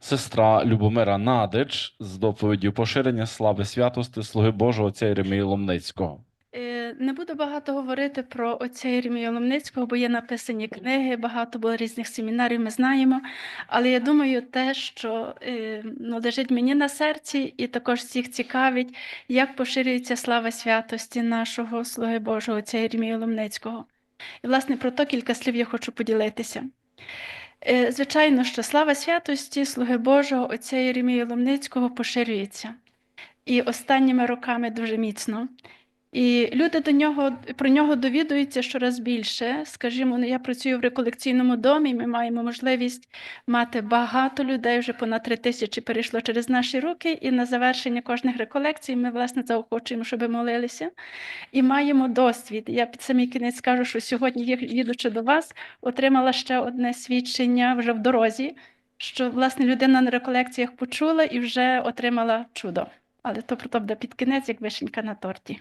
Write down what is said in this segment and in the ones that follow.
сестра Любомира Надич з доповіддю поширення слави святости слуги Божого отця Єремії Ломницького. Е, Не буду багато говорити про отця Єремія Ломницького, бо є написані книги, багато було різних семінарів, ми знаємо. Але я думаю, те, що е, ну, лежить мені на серці, і також всіх цікавить, як поширюється слава святості нашого слуги Божого, отця Єремія Ломницького. І, власне, про то кілька слів я хочу поділитися. Е, Звичайно, що слава святості слуги Божого, отця Єремія Ломницького поширюється. І останніми роками дуже міцно. І люди до нього про нього довідуються щораз більше. Скажімо, ну, я працюю в реколекційному домі. Ми маємо можливість мати багато людей. Вже понад три тисячі перейшло через наші руки. І на завершення кожних реколекцій ми власне заохочуємо, щоб молилися. І маємо досвід. Я під самий кінець скажу, що сьогодні, їдучи до вас, отримала ще одне свідчення вже в дорозі. Що власне людина на реколекціях почула і вже отримала чудо. Але то про то буде під кінець, як вишенька на торті.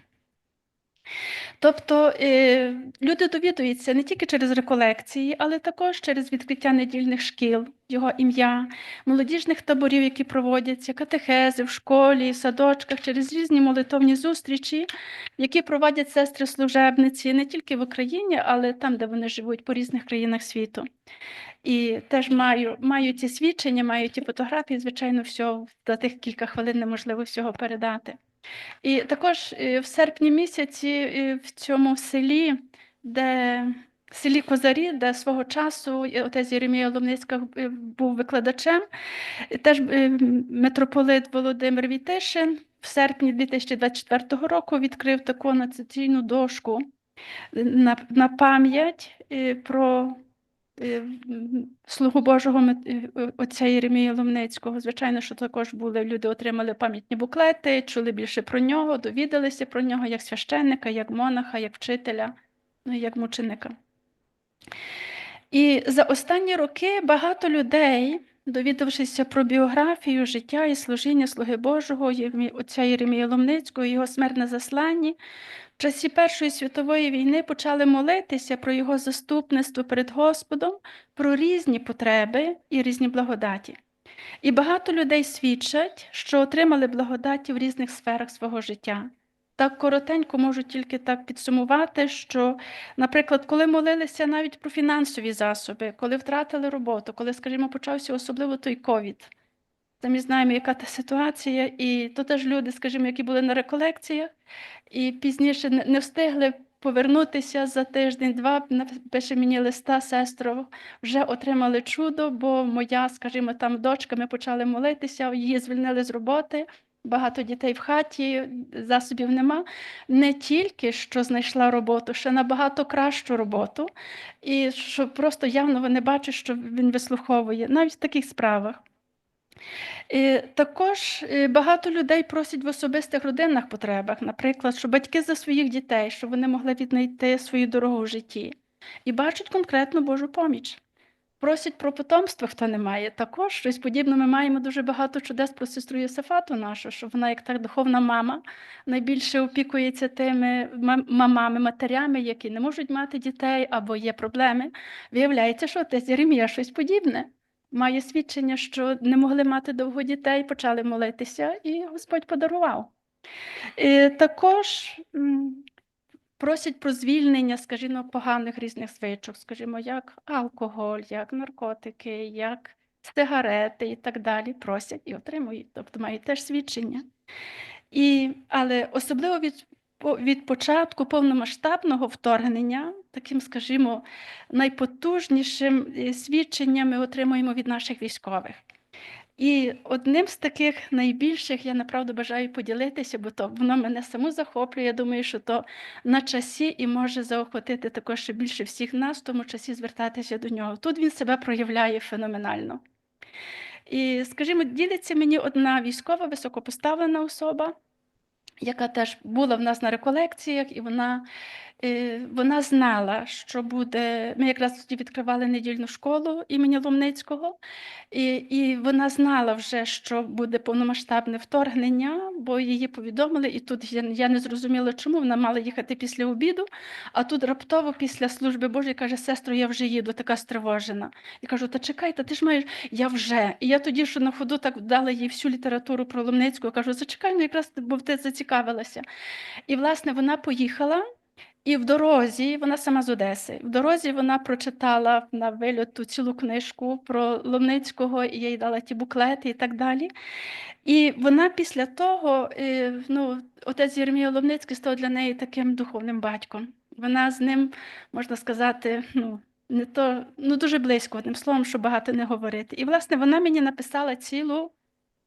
Тобто е, люди довідуються не тільки через реколекції, але також через відкриття недільних шкіл, його ім'я, молодіжних таборів, які проводяться, катехези в школі, в садочках, через різні молитовні зустрічі, які проводять сестри-служебниці не тільки в Україні, але там, де вони живуть, по різних країнах світу. І теж маю, маю ці свідчення, маю ті фотографії, звичайно, все за тих кілька хвилин неможливо всього передати. І також е, в серпні місяці е, в цьому селі, де селі Козарі, де свого часу отець Єремія Ломницька е, був викладачем, теж митрополит Володимир Вітишин в серпні 2024 року відкрив таку анотаційну дошку на, на пам'ять про слугу Божого е, отця Єремія Ломницького. Звичайно, що також були люди, отримали пам'ятні буклети, чули більше про нього, довідалися про нього як священника, як монаха, як вчителя, ну і як мученика. І за останні роки багато людей, довідавшися про біографію, життя і служіння Слуги Божого, отця Єремія Ломницького, його смерть на засланні, в часі Першої світової війни почали молитися про його заступництво перед Господом, про різні потреби і різні благодаті. І багато людей свідчать, що отримали благодаті в різних сферах свого життя. Так коротенько можу тільки так підсумувати, що, наприклад, коли молилися навіть про фінансові засоби, коли втратили роботу, коли, скажімо, почався особливо той ковід. Самі знаємо, яка та ситуація, і то теж люди, скажімо, які були на реколекціях, і пізніше не встигли повернутися за тиждень-два. Пише мені листа, сестро, вже отримали чудо, бо моя, скажімо, там дочка, ми почали молитися, її звільнили з роботи. Багато дітей в хаті, засобів нема. Не тільки що знайшла роботу, ще набагато кращу роботу, і що просто явно вони бачать, що він вислуховує, навіть в таких справах. Також е, багато людей просять в особистих родинних потребах, наприклад, що батьки за своїх дітей, щоб вони могли віднайти свою дорогу в житті, і бачать конкретну Божу поміч. Просять про потомство, хто не має. Також щось подібне ми маємо дуже багато чудес про сестру Єсифату нашу, що вона, як так духовна мама, найбільше опікується тими мамами, матерями, які не можуть мати дітей або є проблеми. Виявляється, що отець Єремія щось подібне. Має свідчення, що не могли мати довго дітей, почали молитися, і Господь подарував. І також просять про звільнення, скажімо, поганих різних звичок, скажімо, як алкоголь, як наркотики, як сигарети і так далі. Просять і отримують, тобто мають теж свідчення. І, але особливо від, від початку повномасштабного вторгнення, таким, скажімо, найпотужнішим е, свідченням ми отримуємо від наших військових. І одним з таких найбільших я направду бажаю поділитися, бо то воно мене саму захоплює. Я думаю, що то на часі і може заохотити також ще більше всіх нас, в тому часі звертатися до нього. Тут він себе проявляє феноменально. І, скажімо, ділиться мені одна військова високопоставлена особа, яка теж була в нас на реколекціях, і вона вона знала, що буде. Ми якраз тоді відкривали недільну школу імені Ломницького, і, і вона знала вже, що буде повномасштабне вторгнення, бо її повідомили, і тут я, я не зрозуміла, чому вона мала їхати після обіду, а тут раптово після служби Божої каже: сестро, я вже їду, така стривожена. І кажу: та чекай, та ти ж маєш, я вже. І я тоді, що на ходу так дала їй всю літературу про Ломницького, кажу, зачекай, ну якраз бо ти зацікавилася. І, власне, вона поїхала. І в дорозі, вона сама з Одеси, в дорозі вона прочитала на вильоту цілу книжку про Ломницького, і їй дала ті буклети і так далі. І вона після того, е, ну, отець Єремія Ломницький став для неї таким духовним батьком. Вона з ним, можна сказати, ну, не то, ну, дуже близько, одним словом, що багато не говорити. І, власне, вона мені написала цілу,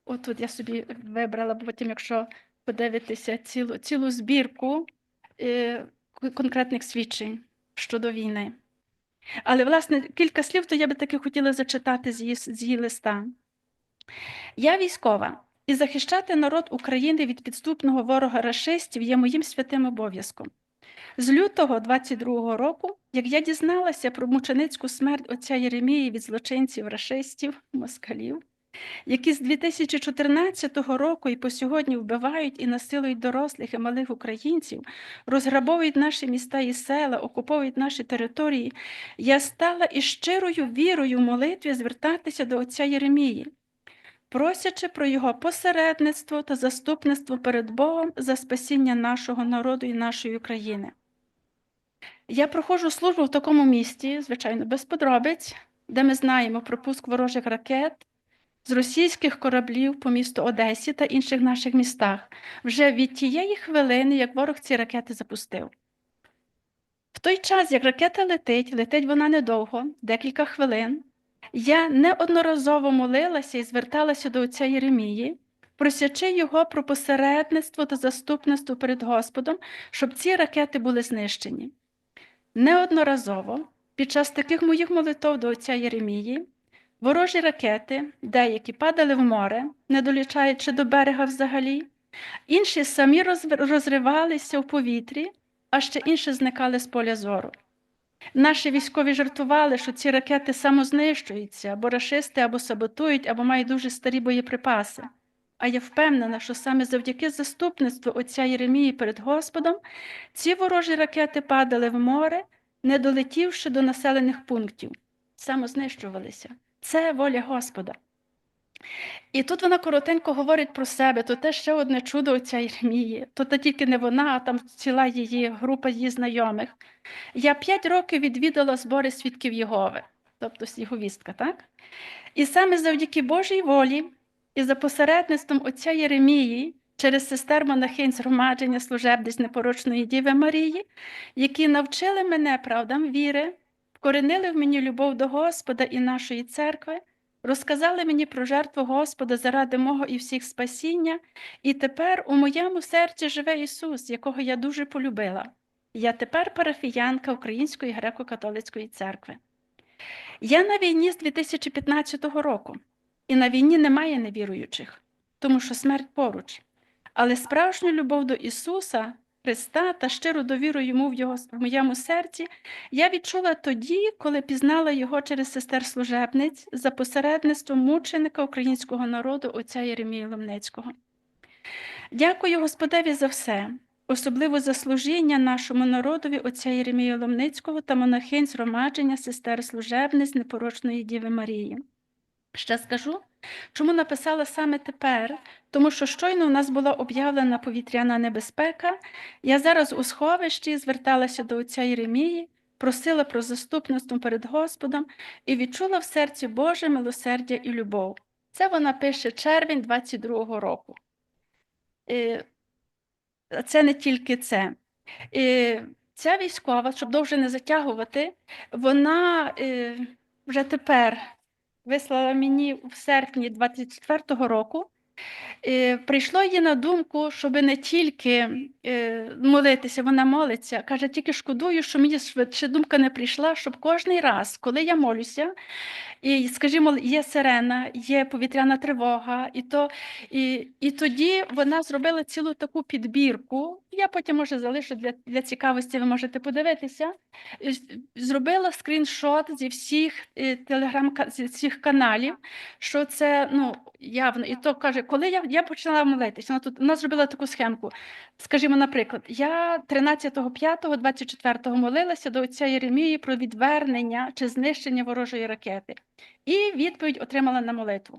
отут я собі вибрала, бо потім, якщо подивитися, цілу, цілу збірку е, конкретних свідчень щодо війни. Але, власне, кілька слів, то я би таки хотіла зачитати з її, з її листа. Я військова, і захищати народ України від підступного ворога рашистів є моїм святим обов'язком. З лютого 22-го року, як я дізналася про мученицьку смерть отця Єремії від злочинців рашистів, москалів, які з 2014 року і по сьогодні вбивають і насилують дорослих і малих українців, розграбовують наші міста і села, окуповують наші території, я стала із щирою вірою в молитві звертатися до отця Єремії, просячи про його посередництво та заступництво перед Богом за спасіння нашого народу і нашої України. Я проходжу службу в такому місті, звичайно, без подробиць, де ми знаємо про пуск ворожих ракет з російських кораблів по місту Одесі та інших наших містах вже від тієї хвилини, як ворог ці ракети запустив. В той час, як ракета летить, летить вона недовго, декілька хвилин, я неодноразово молилася і зверталася до отця Єремії, просячи його про посередництво та заступництво перед Господом, щоб ці ракети були знищені. Неодноразово під час таких моїх молитов до отця Єремії ворожі ракети, деякі падали в море, не долічаючи до берега взагалі, інші самі розривалися в повітрі, а ще інші зникали з поля зору. Наші військові жартували, що ці ракети самознищуються, або рашисти, або саботують, або мають дуже старі боєприпаси. А я впевнена, що саме завдяки заступництву отця Єремії перед Господом ці ворожі ракети падали в море, не долетівши до населених пунктів, самознищувалися. Це воля Господа. І тут вона коротенько говорить про себе, то те ще одне чудо отця Єремії. То та тільки не вона, а там ціла її група її знайомих. Я п'ять років відвідала збори свідків Єгови, тобто Єговістка, так? І саме завдяки Божій волі і за посередництвом отця Єремії через сестер монахинь згромадження служебниць непорочної Діви Марії, які навчили мене правдам віри, вкоренили в мені любов до Господа і нашої церкви, розказали мені про жертву Господа заради мого і всіх спасіння, і тепер у моєму серці живе Ісус, якого я дуже полюбила. Я тепер парафіянка Української греко-католицької церкви. Я на війні з 2015 року, і на війні немає невіруючих, тому що смерть поруч. Але справжню любов до Ісуса, Христа та щиру довіру йому в, його, в моєму серці я відчула тоді, коли пізнала його через сестер служебниць за посередництвом мученика українського народу отця Єремія Ломнецького. Дякую Господеві за все, особливо за служіння нашому народові отця Єремія Ломницького та монахинь згромадження сестер служебниць непорочної Діви Марії. Ще скажу, чому написала саме тепер, тому що щойно у нас була об'явлена повітряна небезпека. Я зараз у сховищі зверталася до отця Єремії, просила про заступництво перед Господом і відчула в серці Боже милосердя і любов. Це вона пише червень 22-го року. Це не тільки це. Ця військова, щоб довше не затягувати, вона е, вже тепер вислала мені в серпні 24-го року прийшло їй на думку, щоб не тільки е, молитися, вона молиться. Каже, тільки шкодую, що мені швидше думка не прийшла, щоб кожний раз, коли я молюся, і, скажімо, є сирена, є повітряна тривога, і, то, і, і тоді вона зробила цілу таку підбірку. Я потім може залишу для, для цікавості, ви можете подивитися. Зробила скріншот зі всіх е, телеграм зі всіх каналів, що це ну явно. І то каже, коли я, я почала молитися, вона тут вона зробила таку схемку. Скажімо, наприклад, я 13.05.24 молилася до отця Єремії про відвернення чи знищення ворожої ракети. І відповідь отримала на молитву.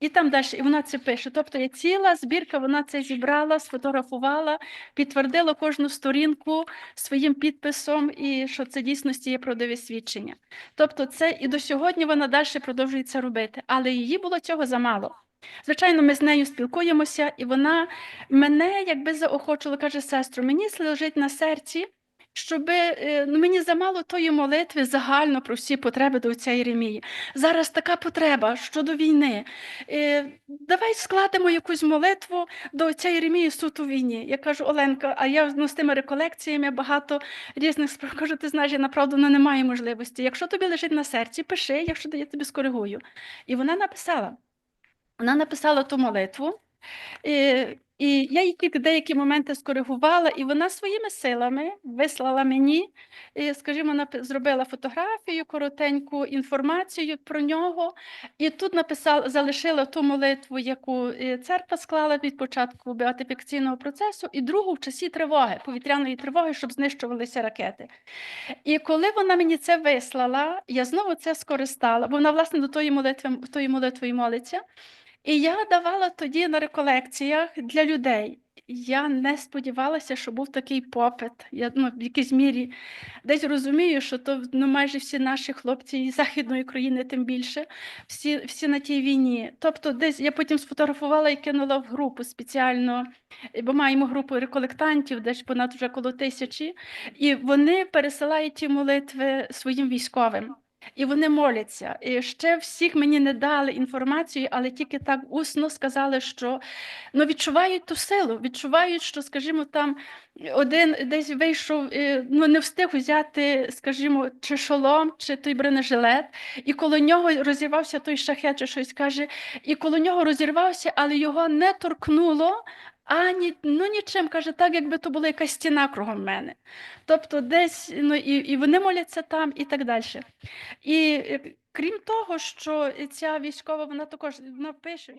І там далі, і вона це пише. Тобто є ціла збірка, вона це зібрала, сфотографувала, підтвердила кожну сторінку своїм підписом, і що це дійсності є правдиве свідчення. Тобто, це і до сьогодні вона далі продовжує це робити, але її було цього замало. Звичайно, ми з нею спілкуємося, і вона мене якби заохочувала, каже, сестру, мені лежить на серці, щоб ну, мені замало тої молитви загально про всі потреби до отця Єремії. Зараз така потреба щодо війни. Е, Давай складемо якусь молитву до отця Єремії суто війні. Я кажу, Оленка, а я ну, з тими реколекціями багато різних справ кажу, ти знаєш, я направду ну, немає можливості. Якщо тобі лежить на серці, пиши, якщо я тобі скоригую. І вона написала. Вона написала ту молитву. І, і я їй тільки деякі моменти скоригувала, і вона своїми силами вислала мені, і, скажімо, зробила фотографію, коротеньку інформацію про нього. І тут написала, залишила ту молитву, яку е, церква склала від початку беатифікаційного процесу, і другу в часі тривоги, повітряної тривоги, щоб знищувалися ракети. І коли вона мені це вислала, я знову це скористала, бо вона, власне, до тої молитви, тої молитви молиться. І я давала тоді на реколекціях для людей. Я не сподівалася, що був такий попит. Я ну, в якійсь мірі десь розумію, що то ну, майже всі наші хлопці із Західної країни, тим більше, всі, всі на тій війні. Тобто, десь я потім сфотографувала і кинула в групу спеціально, бо маємо групу реколектантів, десь понад вже коло тисячі, і вони пересилають ті молитви своїм військовим. І вони моляться. І ще всіх мені не дали інформацію, але тільки так усно сказали, що ну, відчувають ту силу, відчувають, що, скажімо, там один десь вийшов, е, ну не встиг взяти, скажімо, чи шолом, чи той бронежилет, і коло нього розірвався той шахет, чи щось каже, і коло нього розірвався, але його не торкнуло. Ані ну нічим каже, так якби то була якась стіна кругом мене. Тобто, десь ну і, і вони моляться там, і так далі. І е, крім того, що ця військова, вона також вона пише.